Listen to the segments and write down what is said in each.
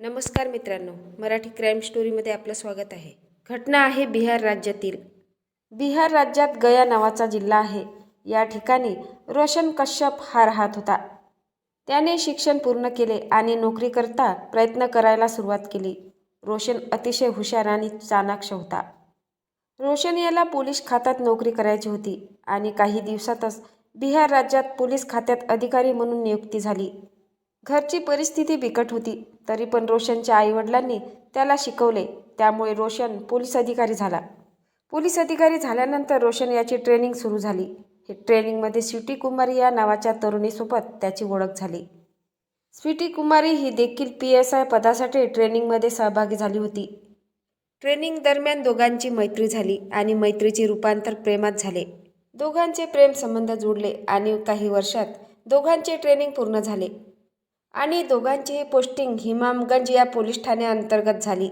नमस्कार मित्रांनो मराठी क्राईम स्टोरीमध्ये आपलं स्वागत आहे. घटना आहे बिहार राज्यातील. बिहार राज्यात गया नावाचा जिल्हा आहे. या ठिकाणी रोशन कश्यप हा राहत होता. त्याने शिक्षण पूर्ण केले आणि नोकरीकरता प्रयत्न करायला सुरुवात केली. रोशन अतिशय हुशार आणि चाणाक्ष होता. रोशन याला पोलीस खात्यात नोकरी करायची होती आणि काही दिवसातच बिहार राज्यात पोलीस खात्यात अधिकारी म्हणून नियुक्ती झाली. घरची परिस्थिती बिकट होती. तरी पण रोशनच्या आईवडिलांनी त्याला शिकवले. त्यामुळे रोशन पोलीस अधिकारी झाला. पोलीस अधिकारी झाल्यानंतर रोशन याची ट्रेनिंग सुरू झाली. हे ट्रेनिंगमध्ये स्वीटी कुमारी या नावाच्या तरुणीसोबत त्याची ओळख झाली. स्वीटी कुमारी ही देखील पी एस आय पदासाठी ट्रेनिंगमध्ये सहभागी झाली होती. ट्रेनिंग दरम्यान दोघांची मैत्री झाली आणि मैत्रीचे रूपांतर प्रेमात झाले. दोघांचे प्रेम संबंध जुळले आणि काही वर्षात दोघांचे ट्रेनिंग पूर्ण झाले. आणि दोघांची पोस्टिंग हिमामगंज या पोलीस ठाण्याअंतर्गत झाली.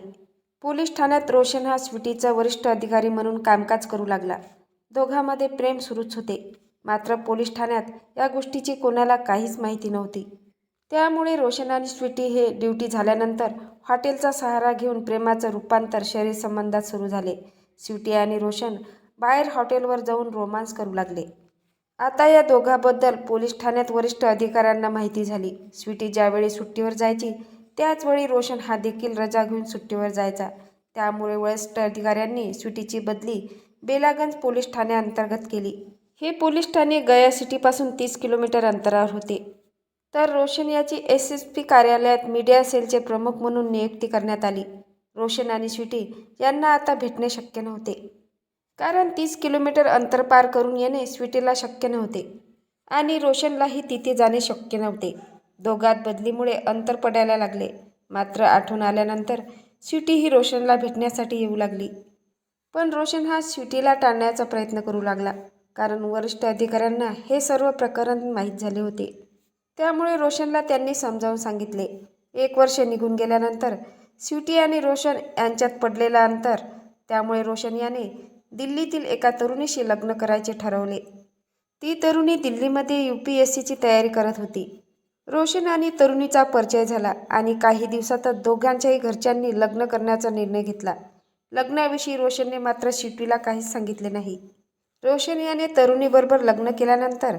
पोलीस ठाण्यात रोशन हा स्वीटीचा वरिष्ठ अधिकारी म्हणून कामकाज करू लागला. दोघांमध्ये प्रेम सुरूच होते. मात्र पोलीस ठाण्यात या गोष्टीची कोणाला काहीच माहिती नव्हती. त्यामुळे रोशन आणि स्वीटी हे ड्युटी झाल्यानंतर हॉटेलचा सहारा घेऊन प्रेमाचं रूपांतर शरीर संबंधात सुरू झाले. स्वीटी आणि रोशन बाहेर हॉटेलवर जाऊन रोमांस करू लागले. आता या दोघांबद्दल पोलीस ठाण्यात वरिष्ठ अधिकाऱ्यांना माहिती झाली. स्वीटी ज्यावेळी सुट्टीवर जायची त्याचवेळी रोशन हा देखील रजा घेऊन सुट्टीवर जायचा. त्यामुळे वरिष्ठ अधिकाऱ्यांनी स्वीटीची बदली बेलागंज पोलीस ठाण्याअंतर्गत केली. हे पोलीस ठाणे गया सिटीपासून तीस किलोमीटर अंतरावर होते. तर रोशन याची एस एस पी कार्यालयात मीडिया सेलचे प्रमुख म्हणून नियुक्ती करण्यात आली. रोशन आणि स्वीटी यांना आता भेटणे शक्य नव्हते. कारण तीस किलोमीटर अंतर पार करून येणे स्वीटीला शक्य नव्हते. आणि रोशनलाही तिथे जाणे शक्य नव्हते. दोघात बदलीमुळे अंतर पडायला लागले. मात्र आठवण आल्यानंतर स्वीटी ही रोशनला भेटण्यासाठी येऊ लागली. पण रोशन हा स्वीटीला टाळण्याचा प्रयत्न करू लागला कारण वरिष्ठ अधिकाऱ्यांना हे सर्व प्रकरण माहीत झाले होते. त्यामुळे रोशनला त्यांनी समजावून सांगितले. एक वर्ष निघून गेल्यानंतर स्वीटी आणि रोशन यांच्यात पडलेलं अंतर त्यामुळे रोशन याने दिल्लीतील एका तरुणीशी लग्न करायचे ठरवले. ती तरुणी दिल्लीमध्ये यू पी एस सीची तयारी करत होती. रोशन आणि तरुणीचा परिचय झाला आणि काही दिवसातच दोघांच्याही घरच्यांनी लग्न करण्याचा निर्णय घेतला. लग्नाविषयी रोशनने मात्र शिटीला काहीच सांगितले नाही. रोशन याने तरुणीबरोबर लग्न केल्यानंतर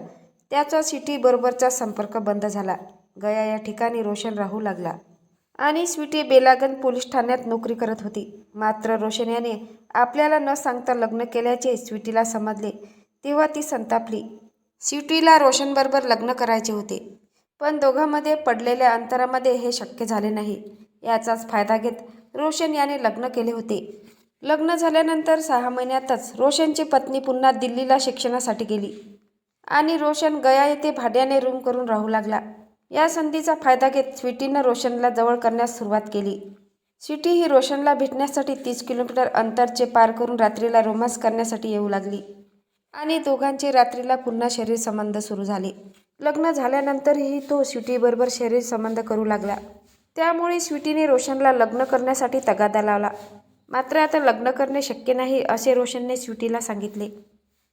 त्याचा सिटीबरोबरचा संपर्क बंद झाला. गया या ठिकाणी रोशन राहू लागला. आणि स्वीटी बेलागन पोलीस ठाण्यात नोकरी करत होती. मात्र रोशन याने आपल्याला न सांगता लग्न केल्याचे स्वीटीला समजले. तेव्हा ती संतापली. स्वीटीला रोशनबरोबर लग्न करायचे होते. पण दोघांमध्ये पडलेल्या अंतरामध्ये हे शक्य झाले नाही. याचाच फायदा घेत रोशन याने लग्न केले होते. लग्न झाल्यानंतर सहा महिन्यातच रोशनची पत्नी पुन्हा दिल्लीला शिक्षणासाठी गेली. आणि रोशन गया येथे भाड्याने रूम करून राहू लागला. या संधीचा फायदा घेत स्वीटीनं रोशनला जवळ करण्यास सुरुवात केली. स्वीटी ही रोशनला भेटण्यासाठी तीस किलोमीटर अंतरचे पार करून रात्रीला रोमांस करण्यासाठी येऊ लागली आणि दोघांचे रात्रीला पुन्हा शरीर संबंध सुरू झाले. लग्न झाल्यानंतरही तो स्वीटीबरोबर शरीर संबंध करू लागला. त्यामुळे स्वीटीने रोशनला लग्न करण्यासाठी तगादा लावला. मात्र आता लग्न करणे शक्य नाही असे रोशनने स्वीटीला सांगितले.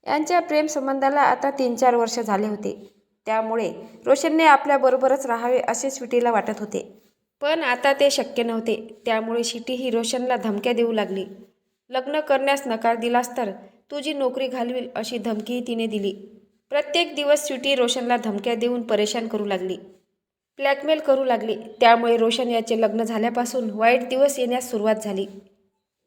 यांच्या प्रेमसंबंधाला आता तीन चार वर्ष झाले होते. त्यामुळे रोशनने आपल्याबरोबरच राहावे असे स्वीटीला वाटत होते. पण आता ते शक्य नव्हते. त्यामुळे शिटी ही रोशनला धमक्या देऊ लागली. लग्न करण्यास नकार दिलास तर तुझी नोकरी घालवील अशी धमकीही तिने दिली. प्रत्येक दिवस स्वीटी रोशनला धमक्या देऊन परेशान करू लागली. ब्लॅकमेल करू लागली. त्यामुळे रोशन याचे लग्न झाल्यापासून वाईट दिवस येण्यास सुरुवात झाली.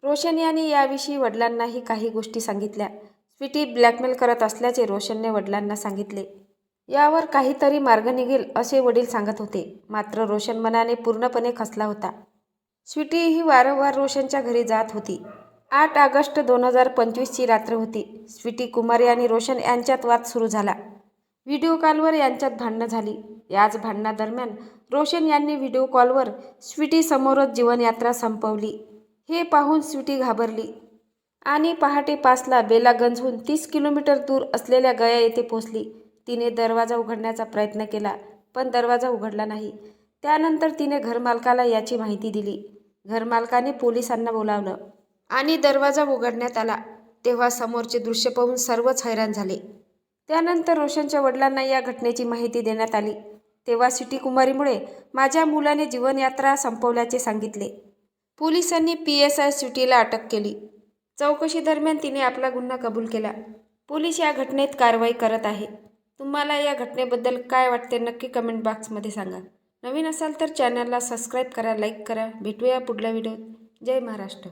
रोशन याने याविषयी वडिलांनाही काही गोष्टी सांगितल्या. स्वीटी ब्लॅकमेल करत असल्याचे रोशनने वडिलांना सांगितले. यावर काहीतरी मार्ग निघेल असे वडील सांगत होते. मात्र रोशन मनाने पूर्णपणे खसला होता. स्वीटी ही वारंवार रोशनच्या घरी जात होती. आठ ऑगस्ट दोन हजार पंचवीसची रात्र होती. स्वीटी कुमारी आणि रोशन यांच्यात वाद सुरू झाला. व्हिडिओ कॉलवर यांच्यात भांडणं झाली. याच भांडणादरम्यान रोशन यांनी व्हिडिओ कॉलवर स्वीटीसमोरच जीवनयात्रा संपवली. हे पाहून स्वीटी घाबरली. आणि पहाटे पाचला बेलागंजहून तीस किलोमीटर दूर असलेल्या गया येथे पोचली तिने दरवाजा उघडण्याचा प्रयत्न केला पण दरवाजा उघडला नाही. त्यानंतर तिने घरमालकाला याची माहिती दिली. घरमालकाने पोलिसांना बोलावलं आणि दरवाजा उघडण्यात आला. तेव्हा समोरचे दृश्य पाहून सर्वच हैराण झाले. त्यानंतर रोशनच्या वडिलांना या घटनेची माहिती देण्यात आली. तेव्हा सिटी कुमारीमुळे माझ्या मुलाने जीवनयात्रा संपवल्याचे सांगितले. पोलिसांनी पी एस आय सिटीला अटक केली. चौकशी दरम्यान तिने आपला गुन्हा कबूल केला. पोलीस या घटनेत कारवाई करत आहे. तुम्हाला या घटनेबद्दल काय वाटते नक्की कमेंट बॉक्समध्ये सांगा. नवीन असाल तर चॅनलला सबस्क्राईब करा लाईक करा. भेटूया पुढल्या व्हिडिओत जय महाराष्ट्र.